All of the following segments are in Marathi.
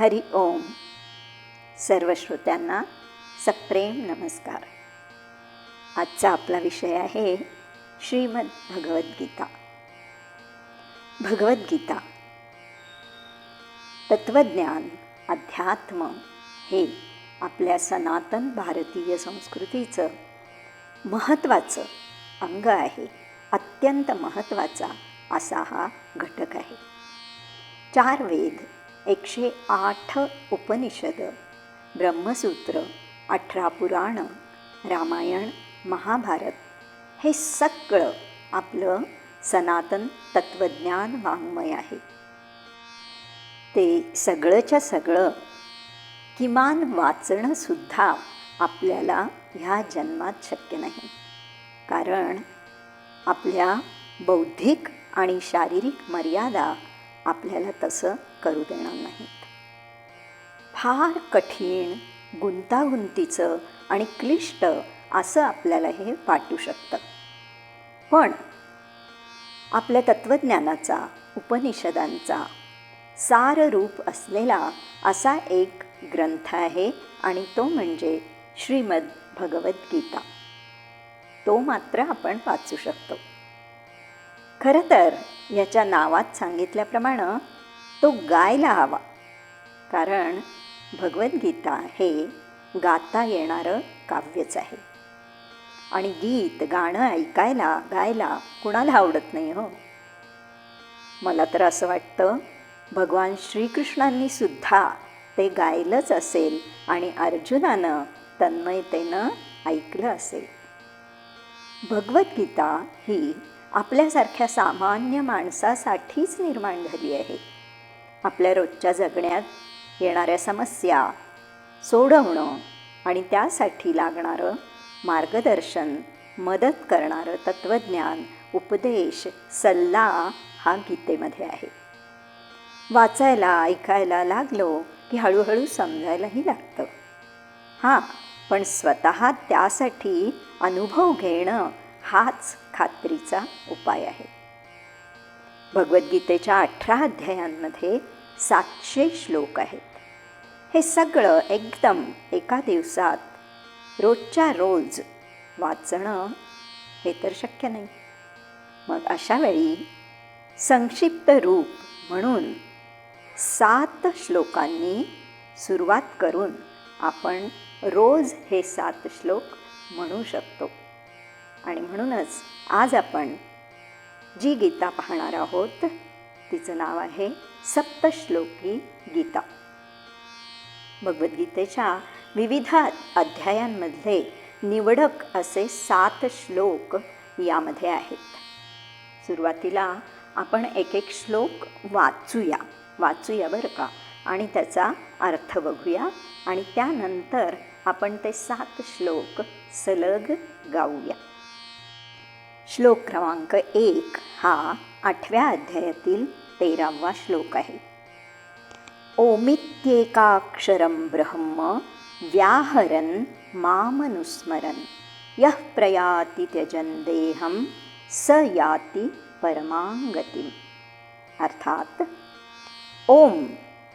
हरि ओम. सर्व श्रोत्यांना सप्रेम नमस्कार. आजचा आपला विषय आहे श्रीमद भगवद्गीता भगवद्गीता तत्वज्ञान अध्यात्म हे आपल्या सनातन भारतीय संस्कृतीचं महत्त्वाचं अंग आहे. अत्यंत महत्त्वाचा असा हा घटक आहे. चार वेद एकशे आठ उपनिषद ब्रह्मसूत्र अठरा पुराण रामायण महाभारत हे सगळं आपलं सनातन तत्त्वज्ञान वाङ्मय आहे. ते सगळंच्या सगळं किमान वाचणंसुद्धा आपल्याला ह्या जन्मात शक्य नाही. कारण आपल्या बौद्धिक आणि शारीरिक मर्यादा आपल्याला तसं करू देणार नाहीत. फार कठीण गुंतागुंतीचं आणि क्लिष्ट असं आपल्याला हे वाटू शकतं. पण आपल्या तत्त्वज्ञानाचा उपनिषदांचा साररूप असलेला असा एक ग्रंथ आहे आणि तो म्हणजे श्रीमद भगवद्गीता तो मात्र आपण वाचू शकतो. खरं तर याच्या नावात सांगितल्याप्रमाणे तो गायला हवा. कारण भगवद्गीता हे गाता येणारं काव्यच आहे. आणि गीत गाणं ऐकायला गायला कुणाला आवडत नाही हो? मला तर असं वाटतं भगवान श्रीकृष्णांनी सुद्धा ते गायलंच असेल आणि अर्जुनानं तन्मयतेनं ऐकलं असेल. भगवद्गीता ही आपल्यासारख्या सामान्य माणसासाठीच निर्माण झाली आहे. आपल्या रोजच्या जगण्यात येणाऱ्या समस्या सोडवणं आणि त्यासाठी लागणारं मार्गदर्शन मदत करणारं तत्त्वज्ञान उपदेश सल्ला हा गीतेमध्ये आहे. वाचायला ऐकायला लागलो की हळूहळू समजायलाही लागतं. हां पण स्वतः त्यासाठी अनुभव घेणं हाच खात्रीचा उपाय आहे. भगवद्गीतेच्या अठरा अध्यायांमध्ये सातशे श्लोक आहेत. हे सगळं एकदम एका दिवसात रोजच्या रोज वाचणं हे तर शक्य नाही. मग अशावेळी संक्षिप्त रूप म्हणून सात श्लोकांनी सुरुवात करून आपण रोज हे सात श्लोक म्हणू शकतो. आणि म्हणूनच आज आपण जी गीता पाहणार आहोत तिचं नाव आहे सप्तश्लोकी गीता. भगवद्गीतेच्या विविध अध्यायांमधले निवडक असे सात श्लोक यामध्ये आहेत. सुरुवातीला आपण एक एक श्लोक वाचूया वाचूया बरं का? आणि त्याचा अर्थ बघूया आणि त्यानंतर आपण ते सात श्लोक सलग गाऊया. श्लोक क्रमांक एक हा आठव्या अध्यायातील तेरावा श्लोक आहे. ओमित्येकाक्षरं ब्रह्म व्याहरन् मामनुस्मरन्. यः प्रयाति त्यजन देहं स याती परमांगती अर्थात ओम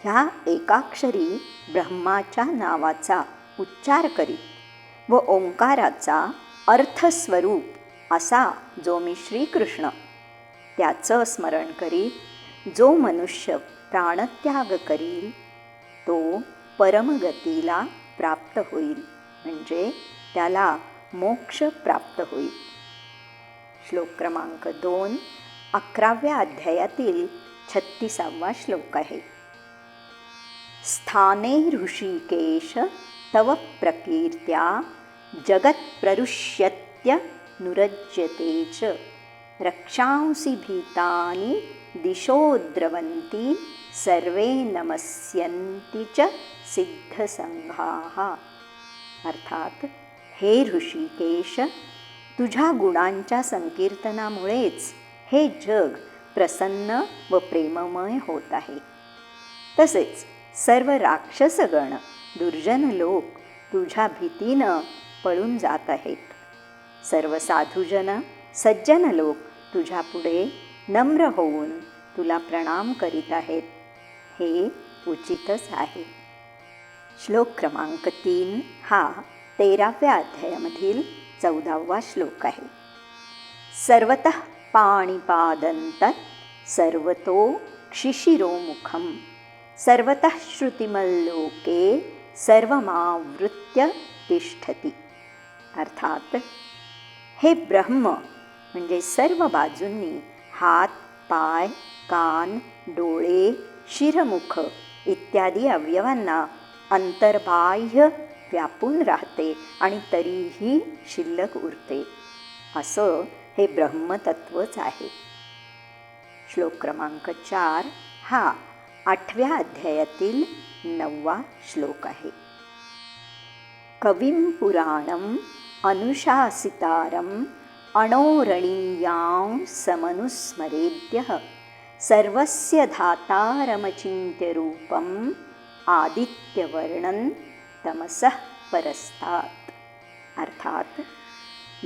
ह्या एकाक्षरी ब्रह्माच्या नावाचा उच्चार करीत व ओंकाराचा अर्थस्वरूप असा जो मी श्रीकृष्ण त्याचं स्मरण करी जो मनुष्य प्राणत्याग करील तो परमगतीला प्राप्त होईल. म्हणजे त्याला मोक्ष प्राप्त होईल. श्लोक क्रमांक दोन अकराव्या अध्यायातील छत्तीसावा श्लोक आहे. स्थाने ऋषिकेश तव प्रकीर्त्या जगत्प्ररुष्यत्य नुरज्यते च। रक्षांसि भीतानि दिशोद्रवन्ति सर्वे नमस्यन्ति च सिद्धसंघाः अर्थात हे ऋषिकेश तुझ्या गुणांच्या संकीर्तनामुळेच हे जग प्रसन्न व प्रेममय होत आहे। तसेच सर्व राक्षसगण दुर्जन लोक तुझ्या भीतीनं पळून जात आहेत। सर्व साधुजन सज्जन लोक तुझ्यापुढे नम्र होऊन तुला प्रणाम करीत आहेत. हे उचितच आहे. श्लोक क्रमांक तीन हा तेराव्या अध्यायामधील चौदावा श्लोक आहे. सर्वत पाणीपादंत सर्वतो क्षिशिरोमुखम सर्वत श्रुतिमल्लोके सर्वमावृत्य तिष्ठती. अर्थात हे ब्रह्म म्हणजे सर्व बाजूंनी हात पाय कान डोळे शिरमुख इत्यादी अवयवांना अंतर्बाह्य व्यापून राहते आणि तरीही शिल्लक उरते. असं हे ब्रह्मतत्वच आहे. श्लोक क्रमांक चार हा आठव्या अध्यायातील नववा श्लोक आहे. कविं पुराणम् अनुशासितारम् अणोरणीयां समनुस्मरेद्यः सर्वस्य धातारमचिन्त्यरूपम् आदित्यवर्णन तमसः परस्तात्। अर्थात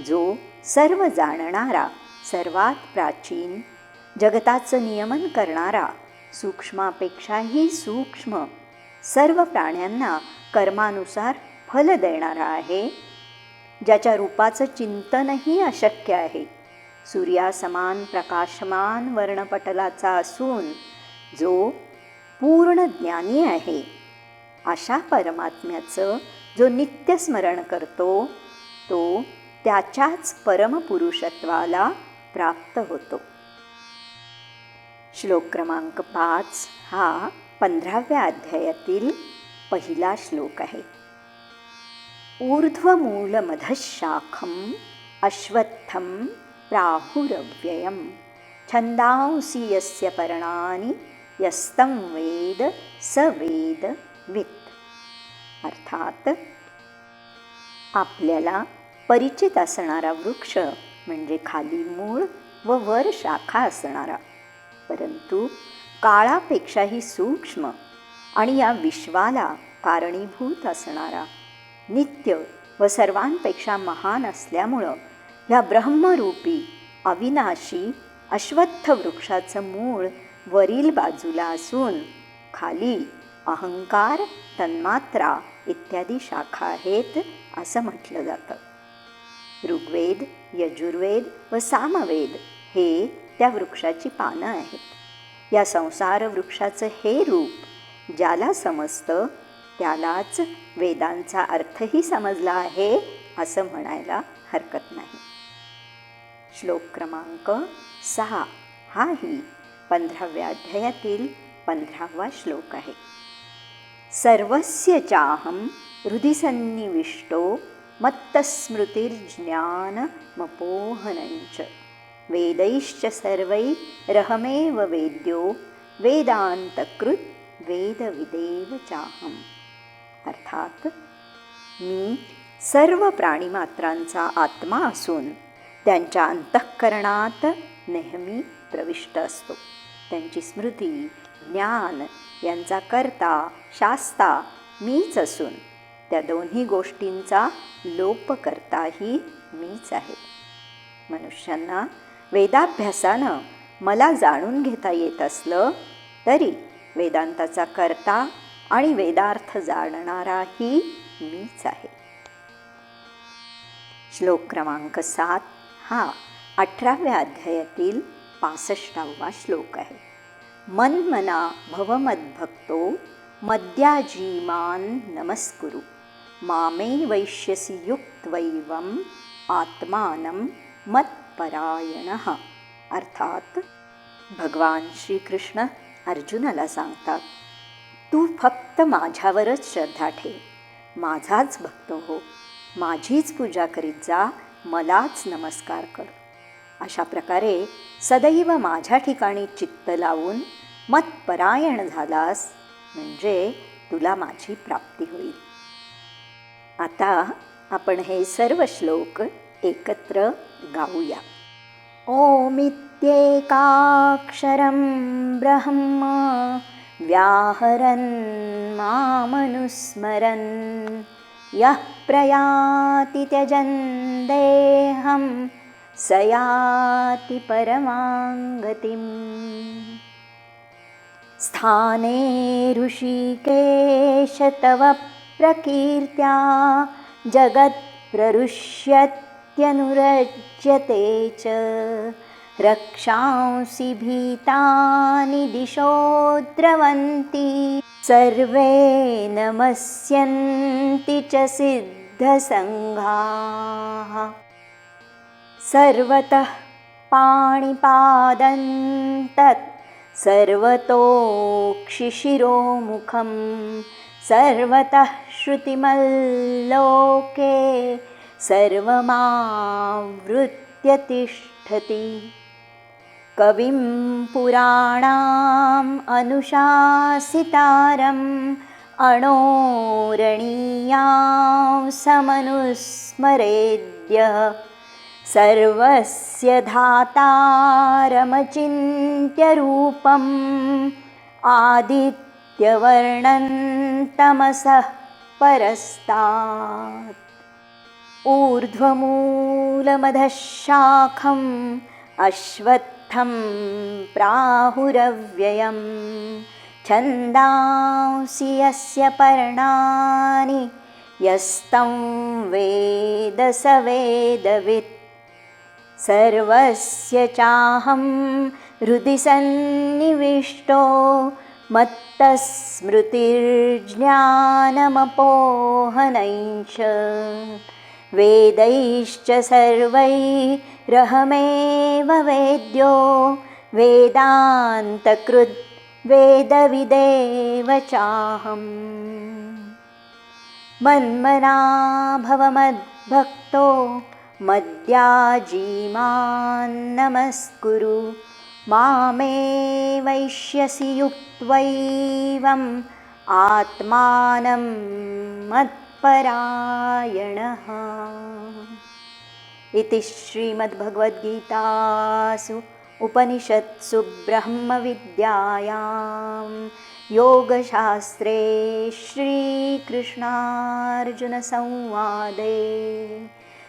जो सर्व जाणणारा सर्वात प्राचीन जगताचं नियमन करणारा सूक्ष्मापेक्षाही सूक्ष्म सर्व प्राण्यांना कर्मानुसार फल देणारा आहे ज्याच्या रूपाचं चिंतनही अशक्य आहे. सूर्यासमान प्रकाशमान वर्णपटलाचा असून जो पूर्ण ज्ञानी आहे. अशा परमात्म्याचं जो नित्यस्मरण करतो तो त्याच्याच परमपुरुषत्वाला प्राप्त होतो. श्लोक क्रमांक पाच हा पंधराव्या अध्यायातील पहिला श्लोक आहे. ऊर्ध्वमूलमधशाखम् अश्वत्थं प्राहुरव्ययं। छन्दांसि यस्य पर्णानि यस्तं वेद स वेद वित्। अर्थात आपल्याला परिचित असणारा वृक्ष म्हणजे खाली मूळ व वर शाखा असणारा परंतु काळापेक्षाही सूक्ष्म आणि या विश्वाला कारणीभूत असणारा. नित्य व सर्वांपेक्षा महान असल्यामुळं ह्या ब्रह्मरूपी अविनाशी अश्वत्थ वृक्षाचं मूळ वरील बाजूला असून खाली अहंकार तन्मात्रा इत्यादी शाखा आहेत असं म्हटलं जातं. ऋग्वेद यजुर्वेद व सामवेद हे त्या वृक्षाची पानं आहेत. या संसार वृक्षाचं हे रूप ज्याला समजतं त्यालाच वेदांचा अर्थही समजला आहे असं म्हणायला हरकत नाही. श्लोक क्रमांक सहा हाही पंधराव्या अध्यायातील पंधरावा श्लोक आहे. सर्वस्य चाहं हृदिसन्निविष्टो मत्तस्मृतिर्ज्ञानमपोहनञ्च वेदैश्च सर्वैरहमेव वेद्यो वेदान्तकृत् वेदविदेव चाहम्। अर्थात मी सर्व प्राणीमात्रांचा आत्मा असून त्यांच्या अंतःकरणात नेहमी प्रविष्ट असतो. त्यांची स्मृती ज्ञान यांचा करता शास्ता मीच असून त्या दोन्ही गोष्टींचा लोप करताही मीच आहे. मनुष्यांना वेदाभ्यासानं मला जाणून घेता येत असलं तरी वेदांताचा करता आणि वेदार्थ जाणणाराही मीच आहे. श्लोक क्रमांक सात हा अठराव्या अध्यायातील पासष्टावा श्लोक आहे. मन्मना भवमद्भक्तो मद्याजीमान नमस्कुरु. मामे वैश्यसी युक्त्वैवम आत्मानं मत्परायण. अर्थात भगवान श्रीकृष्ण अर्जुनाला सांगतात तू फक्त माझ्यावरच श्रद्धा ठेव. माझाच भक्त हो. माझीच पूजा करीत जा. मलाच नमस्कार कर. अशा प्रकारे सदैव माझ्या ठिकाणी चित्त लावून मतपरायण झालास म्हणजे तुला माझी प्राप्ती होईल. आता आपण हे सर्व श्लोक एकत्र गाऊया. ओमित्येकाक्षरं ब्रह्म व्याहरन् मामनुस्मरन्। यः प्रयाति त्यजन् देहं स याति परमां गतिम् स्थाने ऋषिकेश तव प्रकीर्त्या जगत्प्ररुष्यत्यनुरज्यते च रक्षांसि भीतानि दिशो द्रवन्ति सर्वे नमस्यन्ति च सिद्धसङ्घाः। सर्वतः पाणिपादं तत् सर्वतोक्षिशिरोमुखं सर्वतः श्रुतिमल्लोके सर्वमावृत्य तिष्ठति कविं पुराणाम् अनुशासितारम् अणोरणीयां समनुस्मरेद्य सर्वस्य धातारमचिन्त्यरूपम् आदित्यवर्णन्तमसः परस्तात्। ऊर्ध्वमूलमधः शाखम् अश्वत् प्राहुरव्ययं छन्दांसि यस्य पर्णानि यस्तं वेद स वेदवित्। सर्वस्य चाहं हृदि सन्निविष्टो मत्तस्मृतिर्ज्ञानमपोहनञ्च वेदैश्च सर्वैरहमेव वेद्यो वेदान्तकृद् वेदविदेव चाहम् मन्मना भवमद्भक्तो मद्याजीमान्नमस्कुरु मामे वैश्यसि युक्त्वैवम् आत्मानं मत्परायणः इति श्रीमद्भगवद्गीतासु उपनिषत्सु ब्रह्मविद्यायां योगशास्त्रे श्रीकृष्णार्जुनसंवादे।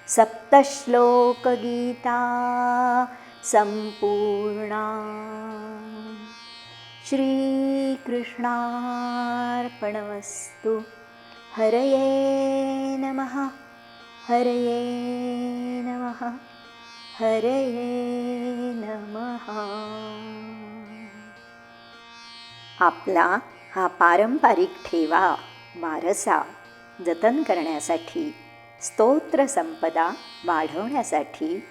सप्तश्लोकगीता सम्पूर्णा। श्रीकृष्णार्पणमस्तु। हरये नमः हरये नमः हरये नमः. आपला हा पारंपरिक ठेवा वारसा जतन करण्यासाठी स्तोत्रसंपदा वाढवण्यासाठी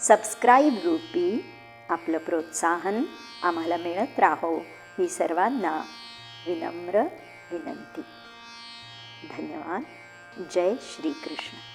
सबस्क्राईब रूपी आपलं प्रोत्साहन आम्हाला मिळत राहो ही सर्वांना विनम्र विनंती. धन्यवाद. जय श्रीकृष्ण.